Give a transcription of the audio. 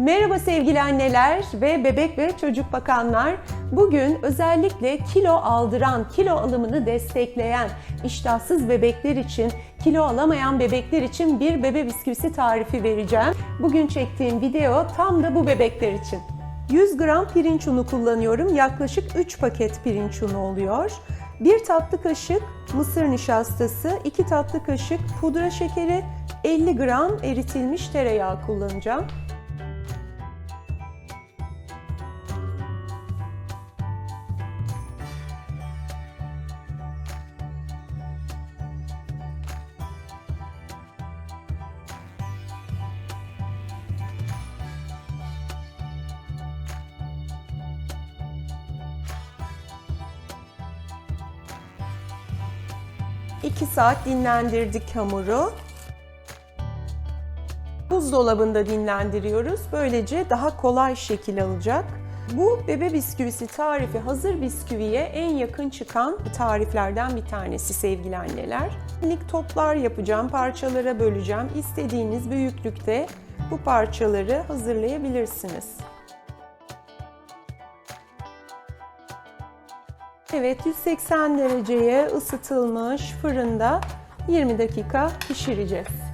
Merhaba sevgili anneler ve bebek ve çocuk bakanlar. Bugün özellikle kilo aldıran, kilo alımını destekleyen, iştahsız bebekler için, kilo alamayan bebekler için bir bebe bisküvisi tarifi vereceğim. Bugün çektiğim video tam da bu bebekler için. 100 gram pirinç unu kullanıyorum. Yaklaşık 3 paket pirinç unu oluyor. 1 tatlı kaşık mısır nişastası, 2 tatlı kaşık pudra şekeri, 50 gram eritilmiş tereyağı kullanacağım. İki saat dinlendirdik hamuru. Buzdolabında dinlendiriyoruz. Böylece daha kolay şekil alacak. Bu bebe bisküvisi tarifi hazır bisküviye en yakın çıkan tariflerden bir tanesi sevgili anneler. Minik toplar yapacağım, parçalara böleceğim. İstediğiniz büyüklükte bu parçaları hazırlayabilirsiniz. Evet 180 dereceye ısıtılmış fırında 20 dakika pişireceğiz.